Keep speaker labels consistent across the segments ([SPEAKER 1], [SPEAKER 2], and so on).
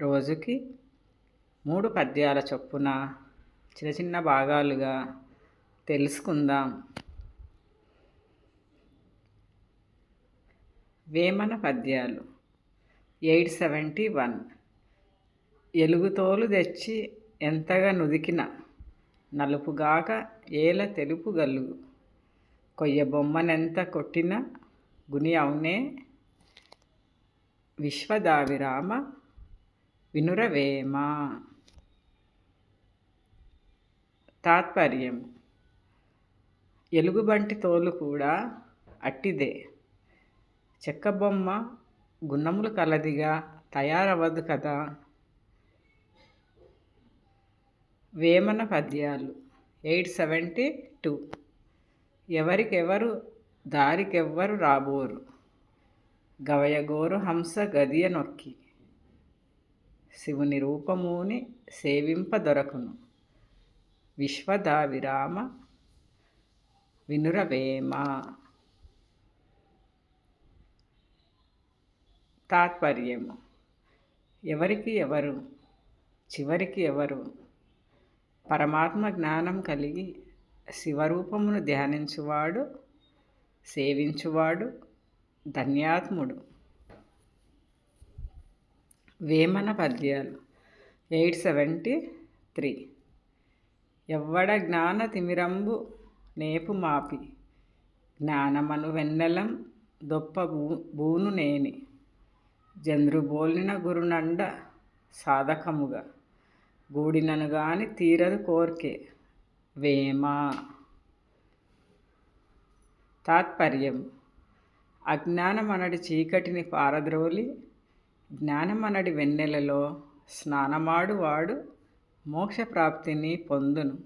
[SPEAKER 1] రోజుకి మూడు పద్యాల చొప్పున చిన్న చిన్న భాగాలుగా తెలుసుకుందాం. వేమన పద్యాలు ఎయిట్ సెవెంటీ వన్. ఎలుగుతోలు తెచ్చి ఎంతగా నుదికిన నలుపుగాక ఏల తెలుపు గలుగు కొయ్య బొమ్మనెంత కొట్టిన గుని అవునే విశ్వదావిరామ వినురవేమ తాత్పర్యం. ఎలుగుబంటి తోలు కూడా అట్టిదే. చెక్క బొమ్మ గున్నములు కలదిగా తయారవ్వదు కదా? వేమన పద్యాలు. Eight seventy two. ఎవరికెవరు దారికెవ్వరు రాబోరు? గవయగోరు హంస గదియ నొక్కి. శివుని రూపముని సేవింప దొరకును విశ్వదా విరామ వినురవేమ. తాత్పర్యము. ఎవరికి ఎవరు చివరికి ఎవరు పరమాత్మ జ్ఞానం కలిగి శివరూపమును ధ్యానించువాడు సేవించువాడు ధన్యాత్ముడు. వేమన పద్యాలు. Eight seventy three. ఎవ్వడ జ్ఞాన తిమిరంబు నేపు మాపి. జ్ఞానమను వెన్నెలం దొప్ప భూ భూను నేని. జంద్రుబోలిన గురునండ సాధకముగా. గూడినను గాని తీరదు కోర్కే. వేమ. తాత్పర్యం. అజ్ఞానమనడి చీకటిని పారద్రోలి జ్ఞానమనడి వెన్నెలలో స్నానమాడువాడు మోక్షప్రాప్తిని పొందును.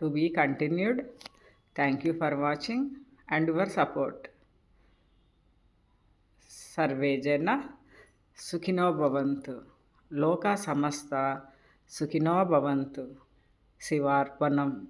[SPEAKER 1] To be continued thank you for watching and your support. Survey జన సుఖినో భవంతు. లోక సమస్త సుఖినో భవంతు. శివార్పణం.